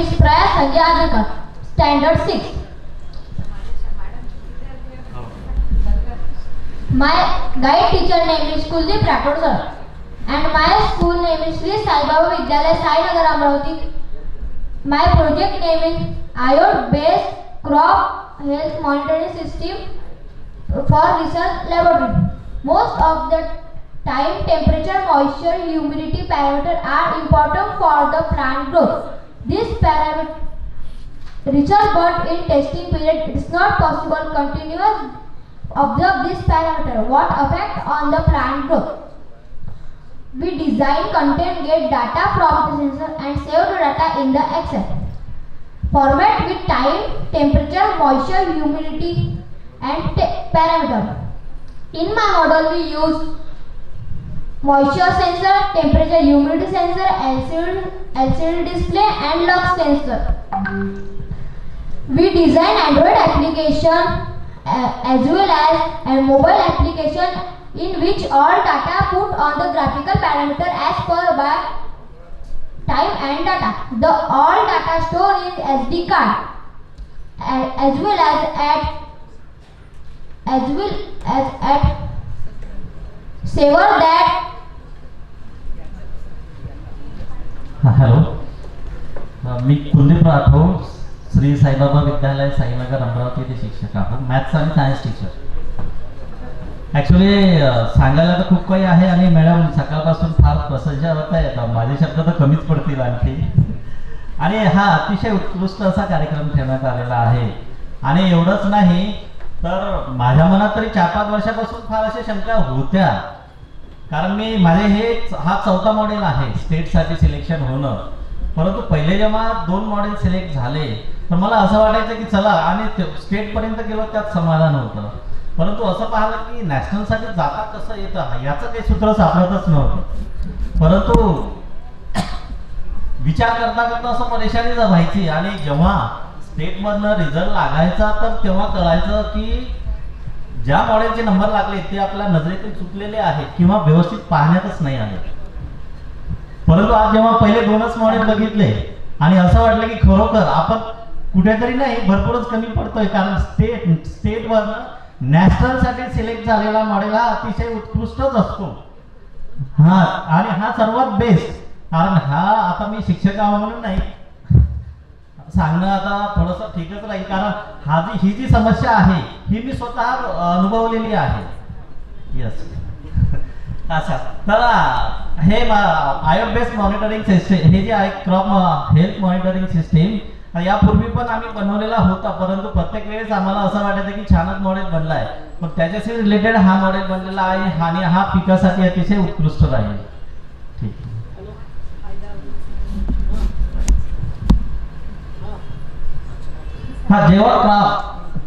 is Praya Sanjay Adhikar, Standard 6. My guide teacher name is Kuldeep Rathod sir. And my school name is Sri Sai Baba Vidyalaya Sai Nagar Amravati. My project name is iod based crop health monitoring system for research laboratory. Most of the time temperature, moisture, humidity parameter are important for the plant growth. This parameter but in testing period it is not possible continuous observe this parameter what effect on the plant growth. We design content, get data from the sensor and save the data in the Excel. Format with time, temperature, moisture, humidity and te- parameter. In my model we use moisture sensor, temperature, humidity sensor, LCD, LCD display and lock sensor. We design Android application uh, as well as a mobile application in which all data put on the graphical parameter as per by time and data. The all data stored in SD card a- as well as at as well as at saver that मी कुलदीप राठोड श्री साईबाबा विद्यालय साईनगर अमरावती येथे शिक्षक आहोत. Maths आणि science teacher actually सांगायला तर खूप काही आहे आणि मॅडम सकाळपासून फार प्रसन्न होत आहे माझे शब्द तर कमीच पडतील आणखी. आणि हा अतिशय उत्कृष्ट असा कार्यक्रम ठेवण्यात आलेला आहे. आणि एवढंच नाही तर माझ्या मनात तरी चार पाच वर्षापासून फार अशा शंका होत्या. कारण मी माझे हे हा चौथा मॉडेल आहे स्टेटसाठी सिलेक्शन होणं. परंतु पहिले जेव्हा दोन मॉडेल सिलेक्ट झाले तर मला असं वाटायचं की चला आणि स्टेटपर्यंत गेलो त्यात समाधान होतं. परंतु असं पाहिलं की नॅशनलसाठी जाता कसं येतं याचं काही सूत्र सापडतच नव्हतं. परंतु विचार करता करता असं परेशानी जर व्हायची आणि जेव्हा स्टेटमधनं रिझल्ट लागायचा तर तेव्हा कळायचं की ज्या मॉडेलचे नंबर लागले ते आपल्या नजरेतून चुकलेले आहेत किंवा व्यवस्थित पाहण्यातच नाही आले परंतु आज जेव्हा पहिले दोनच मॉडेल बघितले आणि असं वाटलं की खरोखर आपण कुठेतरी नाही भरपूरच कमी पडतोय कारण स्टेट स्टेटवर नॅशनलसाठी सिलेक्ट झालेला मॉडेल हा अतिशय उत्कृष्टच असतो. हा आणि हा सर्वात बेस्ट कारण हा आता मी शिक्षक म्हणून नाही. सांगणं आता थोडंसं ठीकच राहील कारण हा जी ही जी समस्या आहे ही मी स्वतः अनुभवलेली आहे. येस अच्छा चला हे आयोड बेस्ड मॉनिटरिंग सिस्टीम हे जे आहे क्रॉप हेल्थ मॉनिटरिंग सिस्टीम यापूर्वी पण आम्ही बनवलेला होता परंतु प्रत्येक वेळेस आम्हाला असं वाटायचं की छानच मॉडेल बनला आहे पण त्याच्याशी रिलेटेड हा मॉडेल बनलेला आहे आणि हा पिकासाठी अतिशय उत्कृष्ट राहील ठीक हा जेव्हा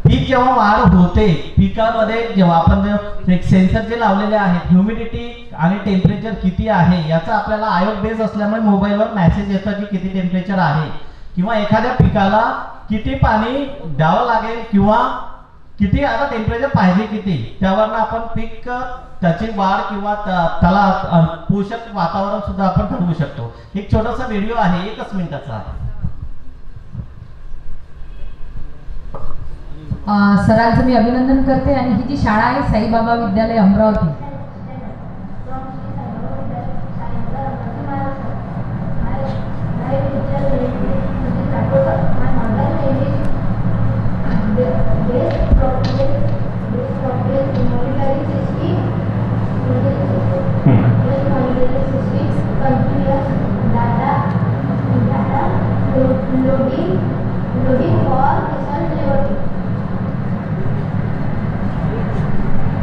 पीक जेव्हा वाढ होते पिकामध्ये जेव्हा आपण एक सेन्सर जे लावलेले आहेत ह्युमिडिटी आणि टेम्परेचर किती आहे याचा आपल्याला आयोग बेस असल्यामुळे मोबाईलवर मेसेज येतं की किती टेम्परेचर आहे. किंवा एखाद्या पिकाला किती पाणी द्यावं लागेल किंवा किती आता टेम्परेचर पाहिजे किती त्यावरनं आपण पीक त्याची वाढ किंवा त्या- त्याला पोषक वातावरण सुद्धा आपण ठरवू शकतो. एक छोटासा व्हिडिओ आहे एकच मिनिटाचा आहे. सरांचं मी अभिनंदन करते आणि ही जी शाळा आहे साईबाबा विद्यालय अमरावती. for